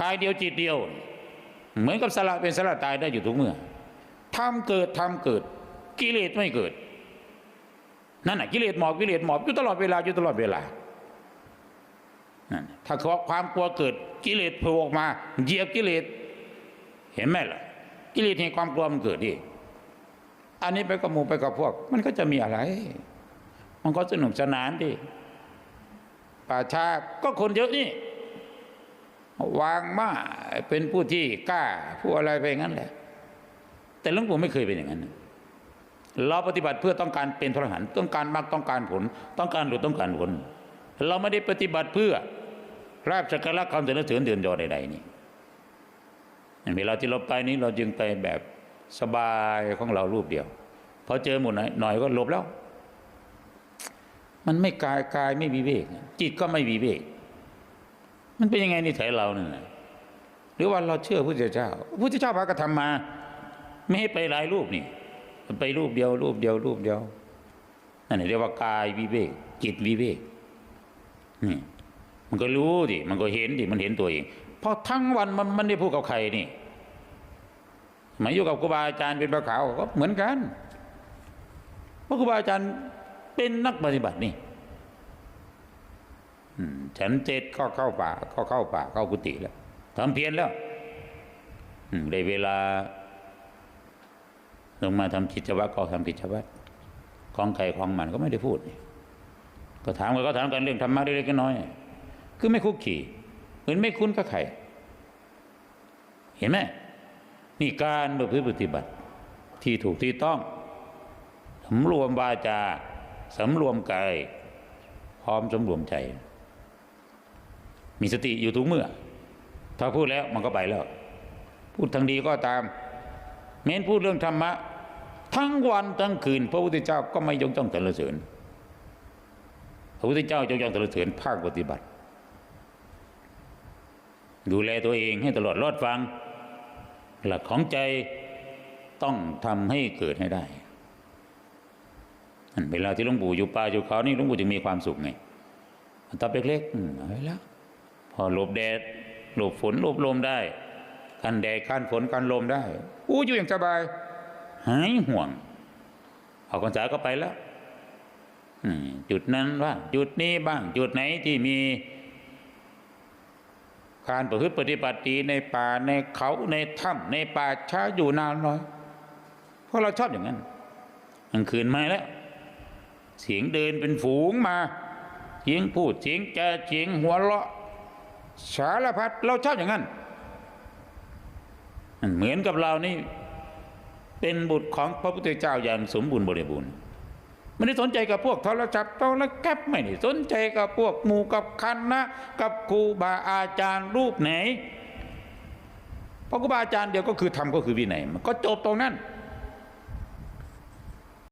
กายเดียวจิตเดียว เหมือนกับสละเป็นสละตายได้อยู่ทุกเมื่อทำเกิดทำเกิด กิเลสไม่เกิด นั่นน่ะกิเลสหมอบกิเลสหมอบอยู่ตลอดเวลาอยู่ตลอดเวลานั่นถ้าความกลัวเกิดกิเลสโผล่ออกมาเหยียบกิเลสเห็นไหมล่ะ กิเลสแห่งความกลัวมันเกิดดิอันนี้ไปกับหมู่ไปกับพวก มันก็จะมีอะไร มันก็สนุกสนานดิป่าชาก็คนเยอะนี่ วางมาเป็นผู้ที่กล้าผู้อะไรไปงั้นแหละ แต่หลวงปู่ไม่เคยเป็นอย่างนั้น เราปฏิบัติเพื่อต้องการเป็นทรหันต้องการมากต้องการผล ต้องการหลุดต้องการผล เราไม่ได้ปฏิบัติเพื่อราบสักการะคำเสนอเถือนเดือนยอใดๆนี่เวลาที่เราไปนี้เราจึงไปแบบสบายของเรารูปเดียวพอเจอหมดหน่อยก็หลบแล้ว มันไม่กายกายไม่วิเวกจิตก็ไม่วิเวก มันเป็นยังไงนิสัยเราเนี่ยหรือว่าเราเชื่อพระเจ้าพระเจ้าพากระทำมา ไม่ให้ไปหลายรูปนี่ไปรูปเดียวรูปเดียวรูปเดียวนั่นนะเรียกว่ากายวิเวกจิตวิเวกนี่มันก็รู้ดิมันก็เห็นดิมันเห็นตัวเองเพราะทั้งวันมันมันได้พูดกับใครนี่มาอยู่กับครูบาอาจารย์เป็นพระขาวก็เหมือนกันเพราะครูบาอาจารย์เป็นนักปฏิบัตินี่ ฉันเจ็ดก็เข้าป่าก็เข้าป่าเข้ากุฏิแล้วทำเพียรแล้วอืมได้เวลา ลงมาทำกิจวัตรก็ทำกิจวัตรของใครของมันก็ไม่ได้พูด ก็ถามกันก็ถามกันเรื่องธรรมะเล็กๆน้อยๆคือไม่คุกขี่เหมือนไม่คุ้นกับใครเห็นไหมนี่การประพฤติปฏิบัติ ที่ถูกที่ต้องสำรวมวาจาสำรวมกายพร้อมสำรวมใจ มีสติอยู่ทุกเมื่อ ถ้าพูดแล้วมันก็ไปแล้ว พูดทางดีก็ตาม เม้นพูดเรื่องธรรมะ ทั้งวันทั้งคืน พระพุทธเจ้าก็ไม่ยกย่องสรรเสริญพระพุทธเจ้ายกย่องสรรเสริญภาคปฏิบัติ ดูแลตัวเองให้ตลอดรอดฟัง หลักของใจต้องทำให้เกิดให้ได้อันเวลาที่หลวงปู่อยู่ป่าอยู่เขานี่หลวงปู่จึงมีความสุขไงตอนเล็กๆอืมเอาแล้ว พอหลบแดดหลบฝนหลบลมได้กันแดดกันฝนกันลมได้อู้อยู่อย่างสบาย หายห่วงออกพรรษาก็ไปแล้วจุดนั้นว่างจุดนี้บ้าง จุดไหนที่มี การประพฤติปฏิบัติดีในป่าในเขาในถ้ำในป่าช้าอยู่นานน้อยเพราะเราชอบอย่างนั้นกลางคืนมาแล้ว เสียงเดินเป็นฝูงมา เสียงพูดเสียงแกเสียงหัวเราะ สารพัดเราชอบอย่างนั้น เหมือนกับเรานี่ เป็นบุตรของพระพุทธเจ้าอย่างสมบูรณ์บริบูรณ์ไม่ได้สนใจกับพวกทรศัพท์โทรแก๊ปไม่ได้สนใจกับพวกหมู่กับคณะกับครูบาอาจารย์รูปไหนเพราะครูบาอาจารย์เดียวก็คือทำก็คือวินัยมันก็จบตรงนั้น